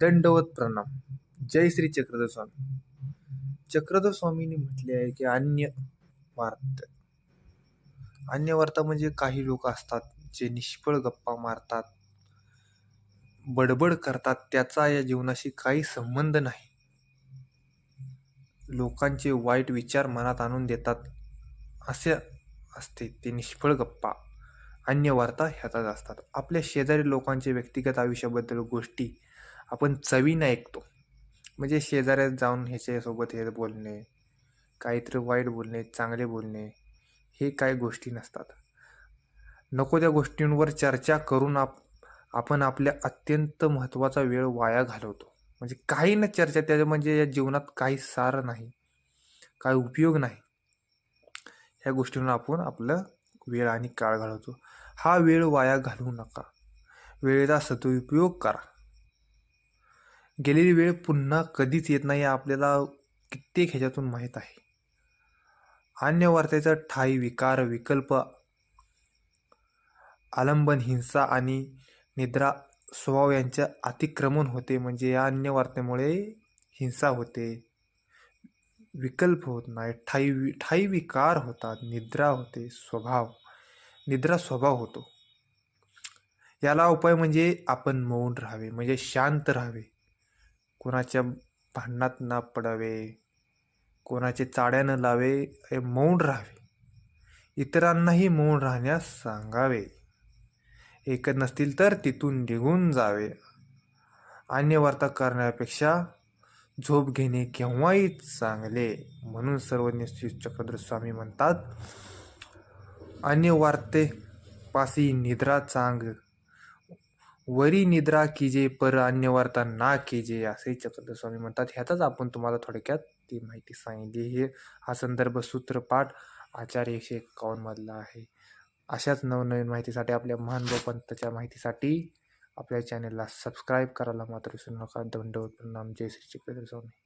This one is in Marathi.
दंडवत प्रणाम. जय श्री चक्रधर स्वामी चक्रधर स्वामींनी म्हटले आहे की अन्य वार्त. अन्य वार्ता म्हणजे काही लोक असतात जे निष्फळ गप्पा मारतात बडबड करतात त्याचा या जीवनाशी काही संबंध नाही. लोकांचे वाईट विचार मनात आणून देतात असे असते ते निष्फळ गप्पा. अन्य वार्ता ह्याचाच असतात. आपल्या शेजारी लोकांचे व्यक्तिगत आयुष्याबद्दल गोष्टी आपण चवीनं ऐकतो. म्हणजे शेजाऱ्यात जाऊन ह्याच्यासोबत हे बोलणे काहीतरी वाईट बोलणे चांगले बोलणे हे काही गोष्टी नसतात. नको त्या गोष्टींवर चर्चा करून आप आपण आपल्या अत्यंत महत्त्वाचा वेळ वाया घालवतो. म्हणजे काही न चर्चा त्याच्या म्हणजे या जीवनात काही सार नाही काही उपयोग नाही. ह्या गोष्टींवर आपण आपलं वेळ आणि काळ घालवतो. हा वेळ वाया घालवू नका. वेळेचा सदुपयोग करा. गेलेली वेळ पुन्हा कधीच येत नाही आपल्याला कित्येक ह्याच्यातून माहीत आहे. अन्य ठाई विकार विकल्प आलंबन हिंसा आणि निद्रा स्वभाव यांच्या अतिक्रमण होते. म्हणजे या अन्य वार्तेमुळे हिंसा होते विकल्प होत नाही. ठाई वि ठाई विकार होतात निद्रा होते स्वभाव निद्रा स्वभाव होतो. याला उपाय म्हणजे आपण मौन राहावे म्हणजे शांत राहावे. कोणाच्या भांडणात न पडावे कोणाचे चाड्या न लावे हे मौन राहावे. इतरांनाही मौन राहण्यास सांगावे. ऐकत नसतील तर तिथून निघून जावे. अन्य वार्ता करण्यापेक्षा झोप घेणे केव्हाही चांगले म्हणून सर्वज्ञ श्री चक्रधर स्वामी म्हणतात अन्य वार्ते पासी निद्रा चांग वरी निद्रा कीजे पर अन्य वार्ता ना कीजे असे चक्रधर स्वामी म्हणतात. ह्यातच आपण तुम्हाला थोडक्यात ती माहिती सांगितली. हे हा संदर्भ सूत्रपाठ आचार्य एकशे मधला आहे. अशाच नवनवीन माहितीसाठी आपल्या महान पंतच्या माहितीसाठी आपल्या चॅनेलला सबस्क्राईब करायला मात्र विसरू नका. दंडवत प्रणाम. जय श्री चक्रधर स्वामी.